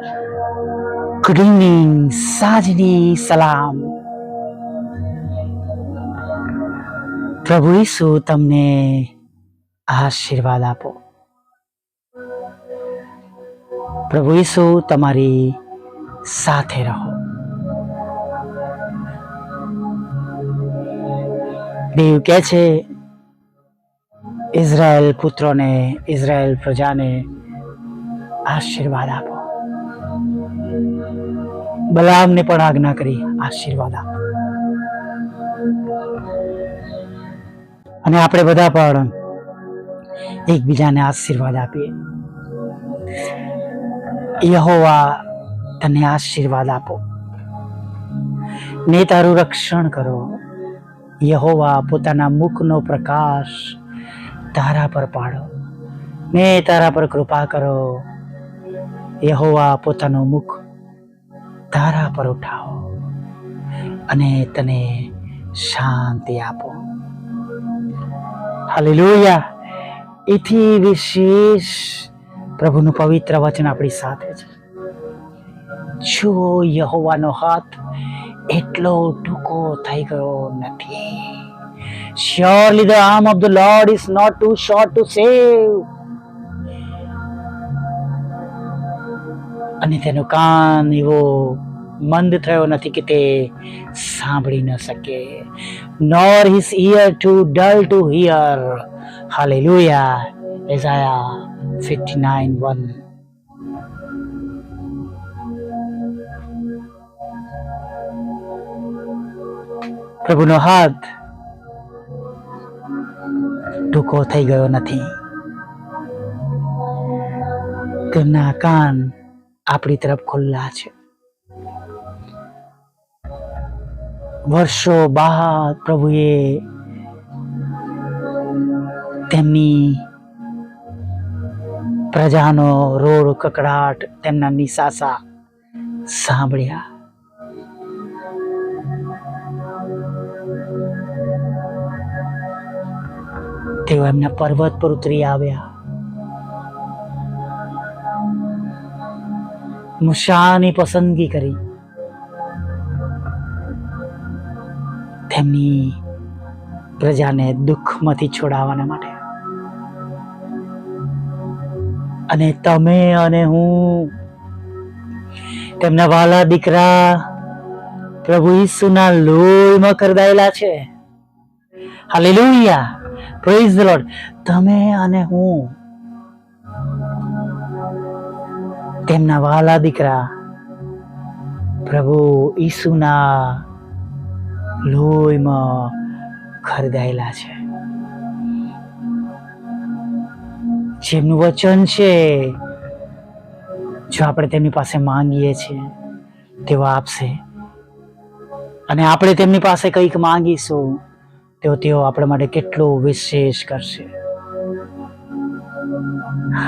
Good evening સાંજની સલામ પ્રભુ ઈસુ તમને આશીર્વાદ આપો. પ્રભુ ઈસુ તમારી સાથે રહો. દેવ કહે છે, ઇઝરાયલ પુત્રોને, ઇઝરાયલ પ્રજાને આશીર્વાદ આપો. બલામને પણ આજ્ઞા કરી, આશીર્વાદ આપો. અને આપણે બધા પણ એકબીજાને આશીર્વાદ આપીએ. યહોવા, તને આશીર્વાદ આપો. ને તારું રક્ષણ કરો. યહોવા, પોતાના મુખનો પ્રકાશ તારા પર પાડો. ને તારા પર કૃપા કરો. યહોવા પોતાનું મુખ તારા પર ઉઠાવો અને તને શાંતિ આપો. હાલેલુયા. એથી વિશેષ પ્રભુનું પવિત્ર વચન આપણી સાથે છે. જો યહોવાનો હાથ એટલો ટૂંકો થઈ ગયો નથી. Surely the arm of the Lord is not too short to save. અને તેનો કાન એવો મંદ થયો નથી કે તે સાંભળી ન શકે. Nor his ear too dull to hear. Hallelujah. Isaiah 59 1 પ્રભુનો હાથ ટૂંકો થઈ ગયો નથી. તેમના કાન આપણી તરફ ખુલ્લા છે. વર્ષો બાદ પ્રભુએ તેમની પ્રજાનો રોડ કકડાટ તેમના નિશાસા સાંભળ્યા. તેઓ એમના પર્વત પર ઉતરી આવ્યા. મુશાની પસંદગી કરી. તેમની પ્રજાને દુઃખમાંથી છોડાવવાના માટે. અને તમે અને હું તેમના વાલા દીકરા પ્રભુ ઈસુના લોહીમાં કરદાયેલા છે. હાલેલુયા. પ્રેઝ ધ લોર્ડ તમે અને હું તેમના વાલા દીકરા. પ્રભુ ઈસુના લોહીમાં ખરીદાયેલા છે. જેમનું વચન છે, જો આપણે તેમની પાસે માંગીએ છીએ, તેઓ આપશે. અને આપણે તેમની પાસે કંઈક માંગીશું તો તેઓ આપણા માટે કેટલો વિશેષ કરશે.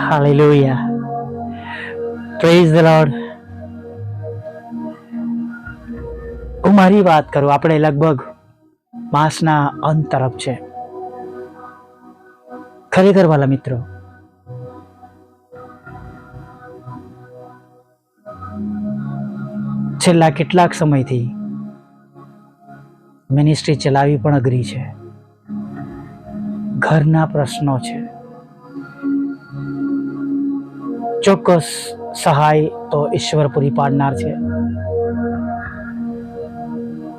હાલેલુયા. પ્રેઝ ધ લોર્ડ હું મારી વાત કરું. આપણે લગભગ માસના અંત તરફ છે. ખરેખર વાલા મિત્રો, છેલ્લા કેટલાક સમયથી મિનિસ્ટ્રી ચલાવવી પણ અઘરી છે. ઘરના પ્રશ્નો છે. ચોક્કસ સહાય તો ઈશ્વર પૂરી પાડનાર છે.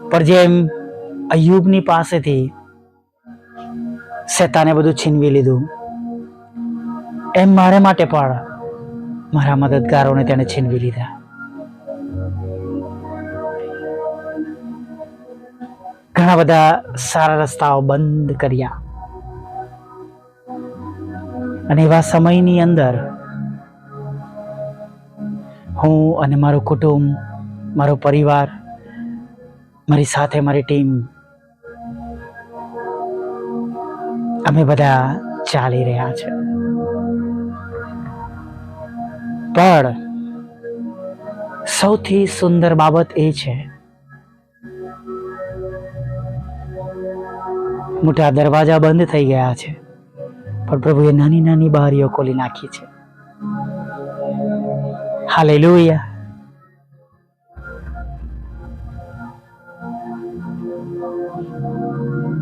પણ જેમ અયુબની પાસેથી શેતાને બધું છીનવી લીધું, એમ મારે માટે પણ મારા મદદગારોને તેને છીનવી લીધા. ઘણા બધા સારા રસ્તાઓ બંધ કર્યા. અને એવા સમયની અંદર હું અને મારું કુટુંબ, મારો પરિવાર, મારી સાથે મારી ટીમ, અમે બધા ચાલી રહ્યા છે. પણ સૌથી સુંદર બાબત એ છે, મોટા દરવાજા બંધ થઈ ગયા છે, પણ પ્રભુએ નાની નાની બારીઓ ખોલી નાખી છે. હાલેલુયા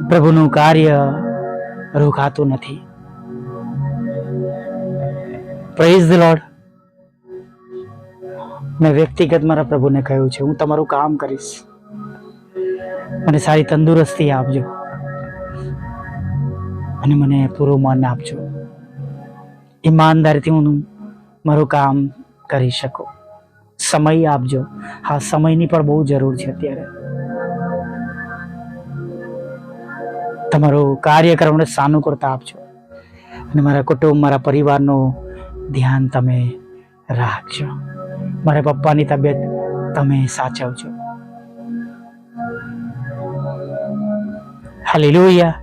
પ્રભુનું કાર્ય રોકાતું નથી. પ્રેઝ ધ લોર્ડ મેં વ્યક્તિગત મારા પ્રભુને કહ્યું છે, હું તમારું કામ કરીશ. મને સારી તંદુરસ્તી આપજો. અને મને પૂરું મન આપજો. ઈમાનદારીથી હું મારું કામ કરી શકો. સમય આપજો. હા, સમયની પણ બહુ જરૂર છે અત્યારે. તમારું કાર્યક્રમને સાનુકૂળતા આપજો. અને મારા કુટુંબ, મારા પરિવારનું ધ્યાન તમે રાખજો. મારા પપ્પાની તબિયત તમે સાચવજો. હાલેલુયા.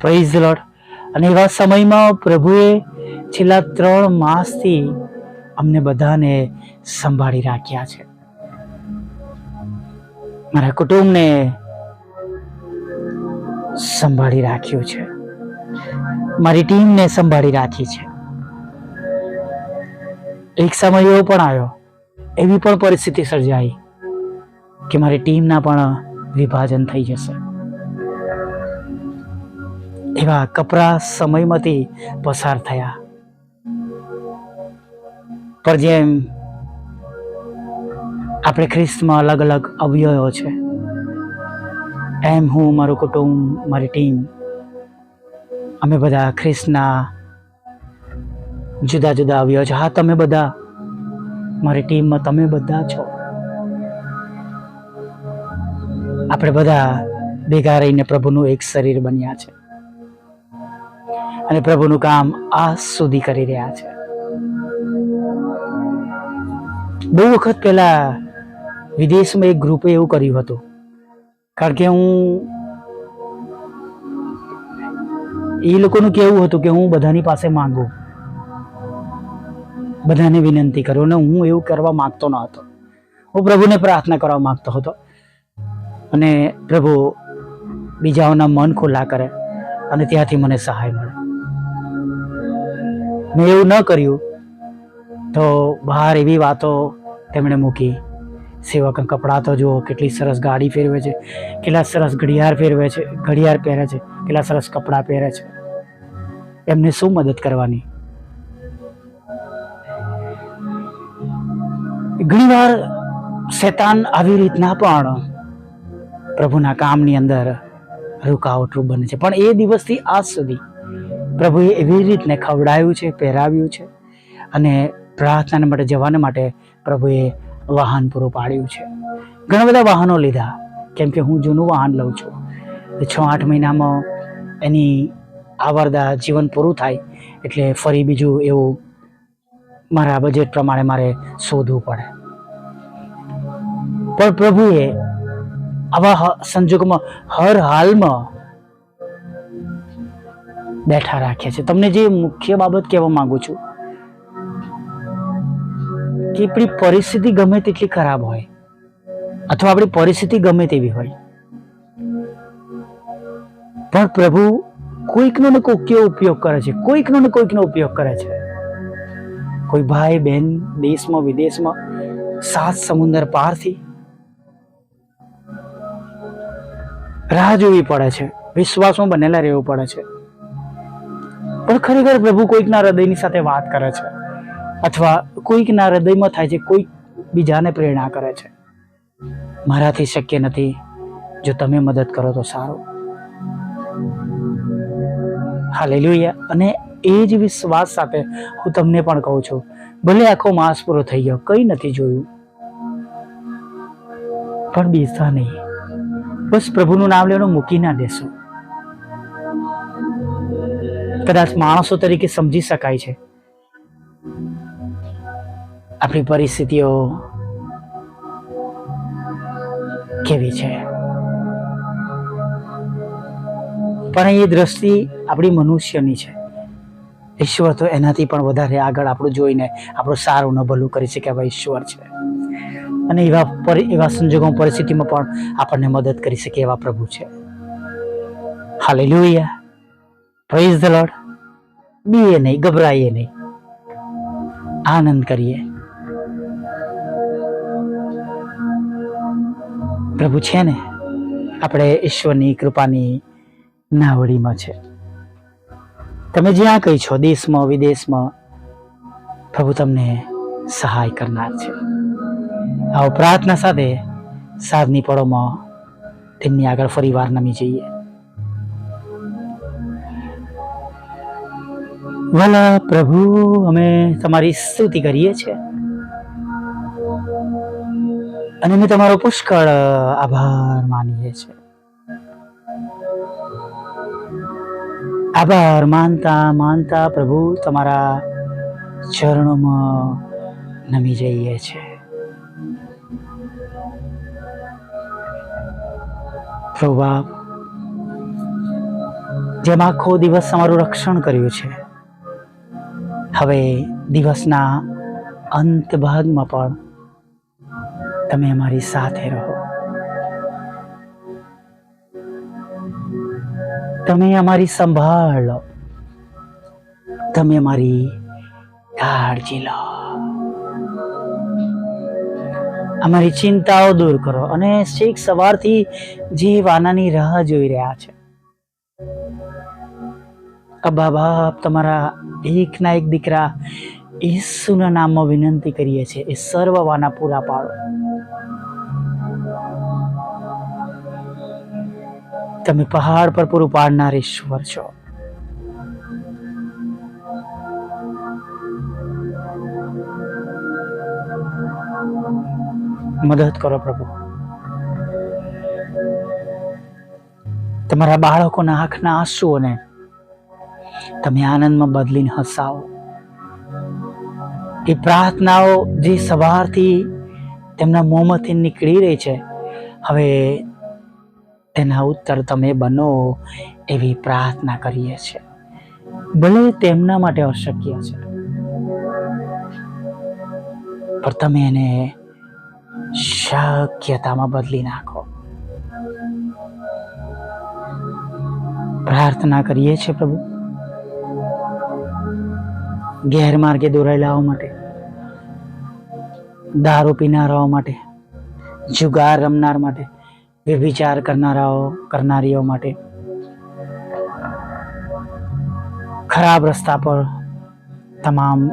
પ્રેઝ લોડ અને એવા સમયમાં પ્રભુએ છેલ્લા ત્રણ માસથી અમને બધાને સંભાળી રાખ્યા છે. મારા કુટુંબને સંભાળી રાખ્યું છે. મારી ટીમને સંભાળી રાખી છે. એક સમય એવો પણ આવ્યો, એવી પણ પરિસ્થિતિ સર્જાઈ કે મારી ટીમના પણ વિભાજન થઈ જશે. એવા કપરા સમયમાંથી પસાર થયા. પર જેમ આપણે ખ્રિસ્તમાં અલગ અલગ અવયવો છે, એમ હું, મારું કુટુંબ, મારી ટીમ, અમે બધા ખ્રિસ્તના જુદા જુદા અવયવ છે. હા, તમે બધા, મારી ટીમમાં તમે બધા છો. આપણે બધા ભેગા રહીને પ્રભુનું એક શરીર બન્યા છે. અને પ્રભુનું કામ આ સુધી કરી રહ્યા છે. બહુ વખત પહેલાં વિદેશમાં એક ગ્રુપે એવું કર્યું હતું. કારણ કે હું એ લોકોનું કેવું હતું કે હું બધાની પાસે માંગુ. બધાને વિનંતી કરું અને હું એવું કરવા માંગતો ન હતો. હું પ્રભુને પ્રાર્થના કરવા માંગતો હતો. અને પ્રભુ બીજાઓના મન ખુલ્લા કરે અને ત્યાંથી મને સહાય મળે. મેં એવું ન કર્યું તો બહાર એવી વાતો તેમણે મૂકી. સેવકના કપડાં તો જુઓ, કેટલી સરસ ગાડી ફેરવે છે, કેટલા સરસ ઘડિયાળ ફેરવે છે, ઘડિયાળ પહેરે છે, કેટલા સરસ કપડાં પહેરે છે. એમને શું મદદ કરવાની? ઘણીવાર શેતાન આવી રીતના પણ પ્રભુના કામની અંદર રૂકાવટરૂપ બને છે. પણ એ દિવસથી આજ સુધી પ્રભુએ એવી રીતને ખવડાવ્યું છે, પહેરાવ્યું છે અને પ્રાર્થના માટે, જવાને માટે પ્રભુએ વાહન પૂરું પાડ્યું છે. ઘણા બધા વાહનો લીધા, કેમ કે હું જૂનું વાહન લઉં છું. છ, આઠ મહિનામાં એની આવરદા જીવન પૂરું થાય, એટલે ફરી બીજું એવું મારા બજેટ પ્રમાણે મારે શોધવું પડે. પણ પ્રભુએ આવા સંજોગોમાં હર હાલમાં બેઠા રાખ્યા છે. તમને જે મુખ્ય બાબત કહેવા માંગુ છું કે આપણી પરિસ્થિતિ ગમે તેટલી ખરાબ હોય, અથવા આપણી પરિસ્થિતિ ગમે તેવી હોય. પણ પ્રભુ કોઈકનો ને કોઈક કેવો ઉપયોગ કરે છે? કોઈકનો ને કોઈકનો ઉપયોગ કરે છે. કોઈ ભાઈ બહેન દેશમાં, વિદેશમાં, સાત સમુદર પારથી રાહ જોવી પડે છે. વિશ્વાસમાં બનેલા રહેવું પડે છે. પણ ખરેખર પ્રભુ કોઈકના હૃદયની સાથે વાત કરે છે. અથવા કોઈકના હૃદયમાં થાય છે, કોઈક બીજાને પ્રેરણા કરે છે. મારાથી શક્ય નથી. જો તમે મદદ કરો તો સારું. હાલેલુયા. અને એ જ વિશ્વાસ સાથે હું તમને પણ કહું છું, ભલે આખો માસ પૂરો થઈ ગયો, કંઈ નથી જોયું. પણ બેસતા નહીં. બસ પ્રભુનું નામ લેવાનું મૂકી ના દેશો. કદાચ માણસો તરીકે સમજી શકાય છે. આપણી પરિસ્થિતિઓ કેવી છે? પણ એ દ્રષ્ટિ આપણી મનુષ્યની છે. ઈશ્વર તો એનાથી પણ વધારે આગળ આપણું જોઈને આપણું સારું ન ભલું કરી શકે એવા ઈશ્વર છે. અને એવા એવા સંજોગો પરિસ્થિતિમાં પણ આપણને મદદ કરી શકે એવા પ્રભુ છે. હાલેલુયા. પ્રેઝ ધ લોર્ડ બીએ નહીં, ગભરાઈએ નહીં. આનંદ કરીએ. પ્રભુ છે ને, આપણે ઈશ્વરની કૃપાની નાવડીમાં છે. તમે જ્યાં કઈ છો, દેશમાં, વિદેશમાં, પ્રભુ તમને સહાય કરનાર છે. આવો પ્રાર્થના સાથે સાધની પળોમાં તેમની આગળ ફરીવાર નમી જઈએ. વલા પ્રભુ, અમે તમારી સ્તુતિ કરીએ છીએ. અને અમે તમારો પુષ્કળ આભાર માનીએ છીએ. આભાર માનતા માનતા પ્રભુ તમારા ચરણોમાં નમી જઈએ છે પ્રભુ બાપ, જેમ આખો દિવસ તમારું રક્ષણ કર્યું છે, હવે દિવસના અંત ભાગમાં પણ તમે અમારી સાથે રહો. તમે અમારી સંભાળ લો. તમે અમારી કાળજી લો. અમારી ચિંતાઓ દૂર કરો અને શીખ સવારથી જે વાનાની રાહ જોઈ રહ્યા છે. અબ્બા બાપ તમારા એકના એક દીકરા ઈસુના નામમાં વિનંતી કરીએ છીએ. એ સર્વ વાના પૂરા પાડો. તમે પહાડ પર પૂરું પાડનાર ઈશ્વર છો. મદદ કરો પ્રભુ. તમારા બાળકોના આંખના આંસુઓને તમે આનંદમાં બદલીને હસાવો. એ પ્રાર્થનાઓ જે સવારથી તેમના મોંમાંથી નીકળી રહી છે, હવે તેના ઉત્તર તમે બનો એવી પ્રાર્થના કરીએ છીએ. ભલે તેમના માટે અશક્ય છે, પણ તમે એને શક્યતામાં બદલી નાખો. પ્રાર્થના કરીએ છીએ પ્રભુ. ગેરમાર્ગે દોરાયેલાઓ માટે, દારૂ પીનારાઓ માટે, જુગાર રમનાર માટે વ્યભિચાર કરનારાઓ, કરનારીઓ માટે. ખરાબ રસ્તા પર તમામ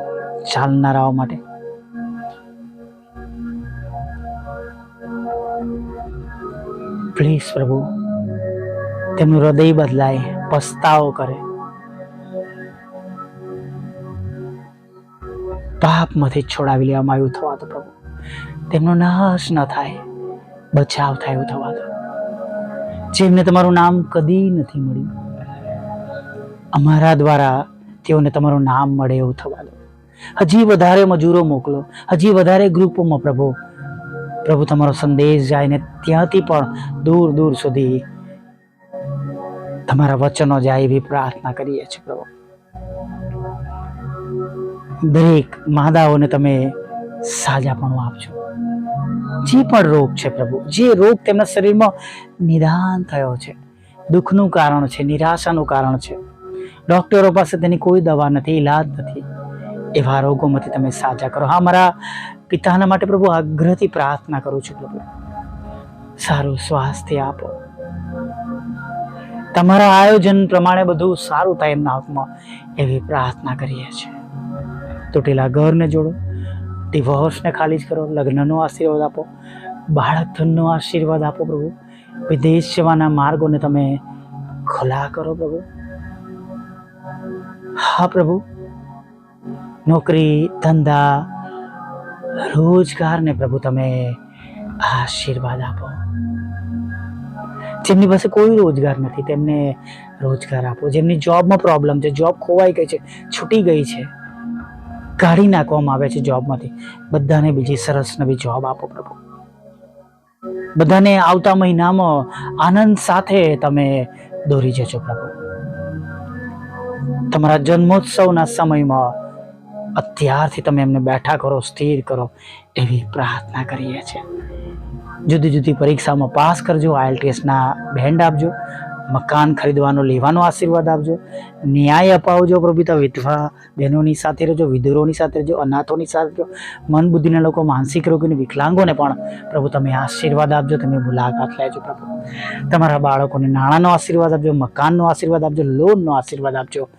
ચાલનારાઓ માટે. પ્લીઝ પ્રભુ, તેમનું હૃદય બદલાય, પસ્તાવો કરે. પાપમાંથી છોડાવી લેવામાં આવ્યું થવા તો પ્રભુ. તેમનો નાશ ન થાય. બચાવ થાય એવું થવા દો. જેમને તમારું નામ કદી નથી મળ્યું. અમારા દ્વારા તેઓને તમારું નામ મળે એવું થવા દો. હજી વધારે મજૂરો મોકલો, હજી વધારે ગ્રુપોમાં પ્રભુ પ્રભુ તમારો સંદેશ જાય ને ત્યાંથી પણ દૂર દૂર સુધી તમારા વચનો જાય એવી પ્રાર્થના કરીએ છીએ પ્રભુ. દરેક માદાઓને તમે સાજાપણું આપજો. જે પણ રોગ છે પ્રભુ, જે રોગ તેમના શરીરમાં નિદાન થયો છે. દુઃખનું કારણ છે, નિરાશાનું કારણ છે. ડોક્ટરો પાસે તેની કોઈ દવા નથી, ઈલાજ નથી. એવા રોગોમાંથી તમે સાજા કરો. હા, મારા પિતાના માટે પ્રભુ આગ્રહથી પ્રાર્થના કરું છું પ્રભુ. સારું સ્વાસ્થ્ય આપો. તમારા આયોજન પ્રમાણે બધું સારું થાય એમના હાથમાં એવી પ્રાર્થના કરીએ છીએ. તૂટેલા ઘરને જોડો. ડિવોર્સને ખાલી જ કરો, લગ્નનો આશીર્વાદ આપો બાળક આશીર્વાદ આપો પ્રભુ. વિદેશ જવાના માર્ગોને તમે ખુલ્લા કરો પ્રભુ. હા પ્રભુ. નોકરી, ધંધા, રોજગારને પ્રભુ તમે આશીર્વાદ આપો. જેમની પાસે કોઈ રોજગાર નથી, તેમને રોજગાર આપો. જેમની જોબમાં પ્રોબ્લેમ છે જોબ ખોવાઈ ગઈ છે, છૂટી ગઈ છે કાઢી નાખવામાં આવે છે જોબમાંથી. બધાને બીજી સરસ નવી જોબ આપો પ્રભુ. બધાને આવતા મહિનામાં આનંદ સાથે તમે દોરી જજો પ્રભુ. તમારા જન્મોત્સવના સમયમાં અત્યારથી તમે એમને બેઠા કરો, સ્થિર કરો એવી પ્રાર્થના કરીએ છીએ. જુદી જુદી પરીક્ષામાં પાસ કરજો આઈએલટીએસના બેન્ડ આપજો. મકાન ખરીદવાનો, લેવાનો આશીર્વાદ આપજો. ન્યાય અપાવજો પ્રભુ પિતા વિધવા બહેનોની સાથે રહેજો વિધુરોની સાથે રહેજો, અનાથોની સાથે રહેજો. મન બુદ્ધિના લોકો, માનસિક રોગીને, વિકલાંગોને પણ પ્રભુ તમે આશીર્વાદ આપજો, તમે મુલાકાત લેજો પ્રભુ. તમારા બાળકોને નાણાંનો આશીર્વાદ આપજો, મકાનનો આશીર્વાદ આપજો, લોનનો આશીર્વાદ આપજો.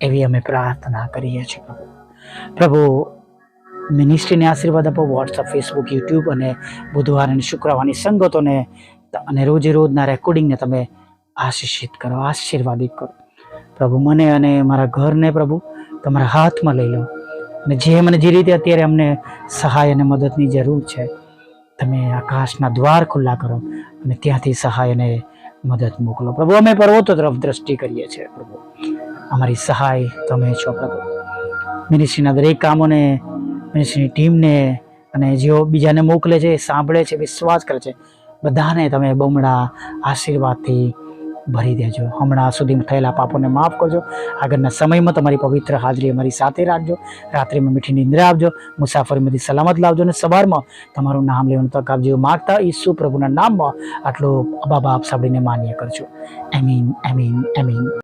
એવી અમે પ્રાર્થના કરીએ છીએ પ્રભુ. પ્રભુ મિનિસ્ટ્રીને આશીર્વાદ આપો વોટ્સઅપ ફેસબુક યુટ્યુબ અને બુધવાર અને શુક્રવારની સંગતોને અને રોજે રોજના રેકોર્ડિંગને તમે આશીષિત કરો, આશીર્વાદિત કરો. પ્રભુ, મને અને મારા ઘરને પ્રભુ, તમારા હાથમાં લઈ લો. અને જે મને જે રીતે અત્યારે અમને સહાય અને મદદની જરૂર છે, તમે આકાશના દ્વાર ખુલ્લા કરો અને ત્યાંથી સહાય અને મદદ મોકલો. પ્રભુ, અમે પર્વતો તરફ દ્રષ્ટિ કરીએ છીએ, પ્રભુ. અમારી સહાય તમે છો, પ્રભુ. મિનિસ્ટ્રીના દરેક કામોને મિનિસ્ટ્રીની ટીમને અને જેઓ બીજાને મોકલે છે સાંભળે છે, વિશ્વાસ કરે છે. બધાને તમે બમણા આશીર્વાદથી ભરી દેજો. હમણાં સુધી થયેલા પાપોને માફ કરજો. આગળના સમયમાં તમારી પવિત્ર હાજરી અમારી સાથે રાખજો. રાત્રિમાં મીઠી નિંદ્રા આપજો. મુસાફરીમાંથી સલામત લાવજો અને સવારમાં તમારું નામ લેવાનું તક આપજો. માગતા ઈસુ પ્રભુના નામમાં આટલો અબાબા આપ સાંભળીને માન્ય કરજો. એમીન એમીન એમીન